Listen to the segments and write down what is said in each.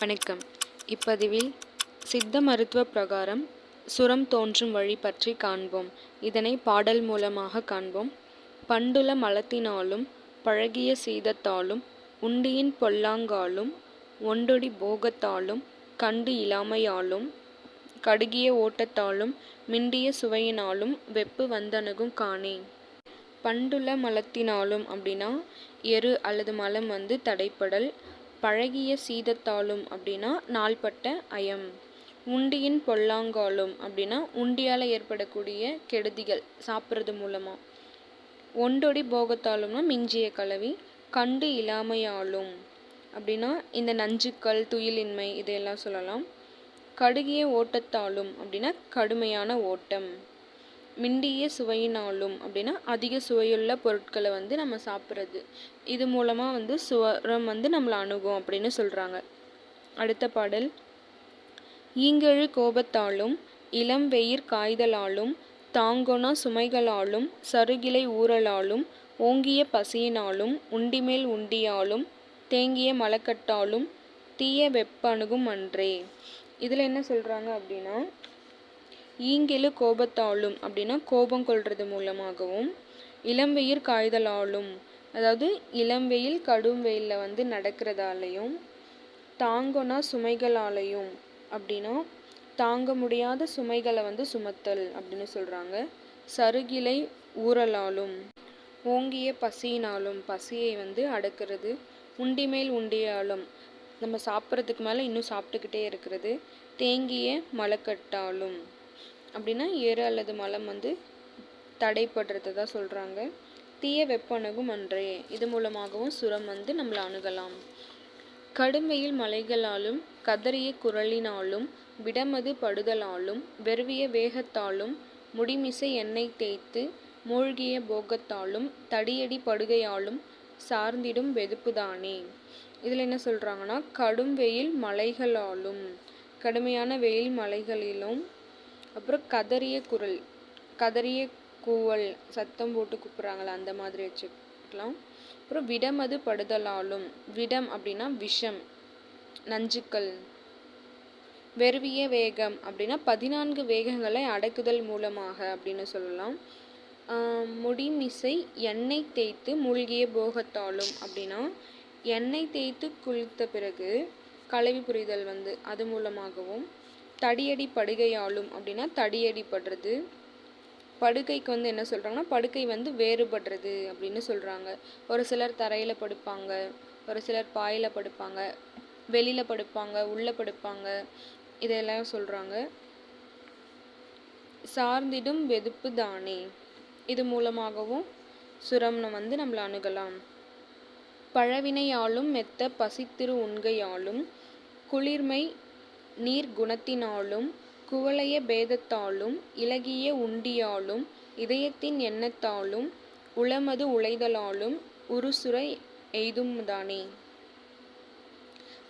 வணக்கம். இப்பதிவில் சித்த மருத்துவ பிரகாரம் சுரம் தோன்றும் வழி பற்றி காண்போம். இதனை பாடல் மூலமாக காண்போம். பண்டுல மலத்தினாலும் பழகிய சீதத்தாலும் உண்டியின் பொல்லாங்காலும் ஒண்டொடி போகத்தாலும் கண்டு இலாமையாலும் கடுகிய ஓட்டத்தாலும் மிண்டிய சுவையினாலும் வெப்பு வந்தணுகும் காணே. பண்டுல மலத்தினாலும் அப்படின்னா எரு அல்லது மலம் வந்து தடைப்படல் பழகிய சீதத்தாலும் அப்படின்னா நாள்பட்ட அயம். உண்டியின் பொல்லாங்காலும் அப்படின்னா உண்டியால் ஏற்படக்கூடிய கெடுதிகள் சாப்பிட்றது மூலமாக ஒண்டொடி போகத்தாலும்னா மிஞ்சிய கலவி கண்டு இல்லாமையாலும் அப்படின்னா இந்த நஞ்சுக்கள் துயிலின்மை இதையெல்லாம் சொல்லலாம். கடுகிய ஓட்டத்தாலும் அப்படின்னா கடுமையான ஓட்டம். மிண்டிய சுவையினாலும் அப்படின்னா அதிக சுவையுள்ள பொருட்களை வந்து நம்ம சாப்பிட்றது. இது மூலமாக வந்து சுவரம் வந்து நம்மளை அணுகும் அப்படின்னு சொல்கிறாங்க அடுத்த பாடல். ஈங்கெழு கோபத்தாலும் இளம் வெயிர் காய்தலாலும் தாங்கொணா சுமைகளாலும் சருகிலை ஊறலாலும் ஓங்கிய பசியினாலும் உண்டிமேல் உண்டியாலும் தேங்கிய மலக்கட்டாலும் தீய வெப்ப அணுகும் அன்றே. இதில் என்ன சொல்கிறாங்க அப்படின்னா ஈங்கெழு கோபத்தாலும் அப்படின்னா கோபம் கொள்வது மூலமாகவும் இளம்வெயிர் காய்தலாலும் அதாவது இளம் வெயில் கடும் வெயிலில் வந்து நடக்கிறதாலையும் தாங்கனா சுமைகளாலையும் அப்படின்னா தாங்க முடியாத சுமைகளை வந்து சுமத்தல் அப்படின்னு சொல்கிறாங்க சருகிலை ஊறலாலும் ஓங்கிய பசியினாலும் பசியை வந்து அடக்கிறது உண்டி மேல் உண்டியாலும் நம்ம சாப்பிட்றதுக்கு மேலே இன்னும் சாப்பிட்டுக்கிட்டே இருக்கிறது தேங்கிய மலக்கட்டாலும். அப்படின்னா ஏறு அல்லது மலம் வந்து தடைப்படுறதை தான் சொல்கிறாங்க தீய வெப்ப அணுகும் அன்றே. இது மூலமாகவும் சுரம் வந்து நம்மளை அணுகலாம். கடுமையில் மலைகளாலும் கதறிய குரலினாலும் விடமது படுதலாலும் வெறுவிய வேகத்தாலும் முடிமிசை எண்ணெய் தேய்த்து மூழ்கிய போகத்தாலும் தடியடி படுகையாலும் சார்ந்திடும் வெதுப்புதானே. இதில் என்ன சொல்கிறாங்கன்னா கடும் வெயில் மலைகளாலும் கடுமையான வெயில் மலைகளிலும் அப்புறம் கதறிய குரல் கதறிய கூவல் சத்தம் போட்டு கூப்பிட்றாங்களா அந்த மாதிரி வச்சுக்கலாம். அப்புறம் விடமது படுதலாலும் விடம் அப்படின்னா விஷம் நஞ்சுக்கள் வெறுவிய வேகம் அப்படின்னா பதினான்கு வேகங்களை அடக்குதல் மூலமாக அப்படின்னு சொல்லலாம். முடிமிசை எண்ணெய் தேய்த்து மூழ்கிய போகத்தாலும் அப்படின்னா எண்ணெய் தேய்த்து குளித்த பிறகு கலவி புரிதல் வந்து அது மூலமாகவும் தடியடி படுகையாலும் அப்படின்னா தடியடி படுறது படுக்கைக்கு வந்து என்ன சொல்கிறாங்கன்னா படுக்கை வந்து வேறுபடுறது அப்படின்னு சொல்கிறாங்க ஒரு சிலர் தரையில் படுப்பாங்க ஒரு சிலர் பாயில் படுப்பாங்க வெளியில் படுப்பாங்க உள்ளே படுப்பாங்க இதெல்லாம் சொல்கிறாங்க சார்ந்திடும் வெதுப்பு தானே? இது மூலமாகவும் சுரம் வந்து நம்மளை அணுகலாம். பழவினையாலும் மெத்த பசித்திரு உண்கையாலும் குளிர்மை நீர் குணத்தினாலும் குவளைய பேதத்தாலும் இலகிய உண்டியாலும் இதயத்தின் எண்ணத்தாலும் உளமது உழைதலாலும் உருசுரை எய்தும்தானே?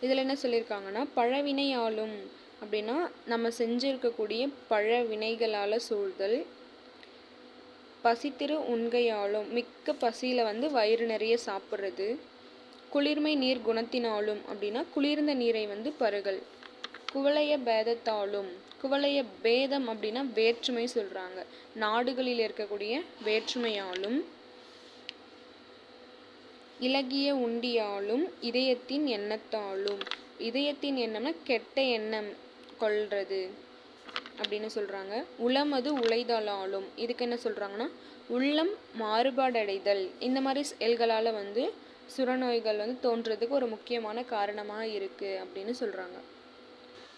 இதில் என்ன சொல்லியிருக்காங்கன்னா பழவினையாலும் அப்படின்னா நம்ம செஞ்சிருக்கக்கூடிய பழ வினைகளால் சூழ்தல் பசித்திரு உண்கையாலும் மிக்க பசியில் வந்து வயிறு நிறைய சாப்பிட்றது குளிர்மை நீர் குணத்தினாலும் அப்படின்னா குளிர்ந்த நீரை வந்து பருகல். குவளைய பேதத்தாலும் குவளைய பேதம் அப்படின்னா வேற்றுமை சொல்கிறாங்க நாடுகளில் இருக்கக்கூடிய வேற்றுமையாலும் இலகிய உண்டியாலும் இதயத்தின் எண்ணத்தாலும். இதயத்தின் எண்ணம்னா கெட்ட எண்ணம் கொள்வது அப்படின்னு சொல்கிறாங்க உளமது உழைதலாலும். இதுக்கு என்ன சொல்கிறாங்கன்னா உள்ளம் மாறுபாடடைதல். இந்த மாதிரி செயல்களால் வந்து சுரநோய்கள் வந்து தோன்றதுக்கு ஒரு முக்கியமான காரணமாக இருக்குது அப்படின்னு சொல்கிறாங்க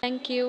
தேங்க்யூ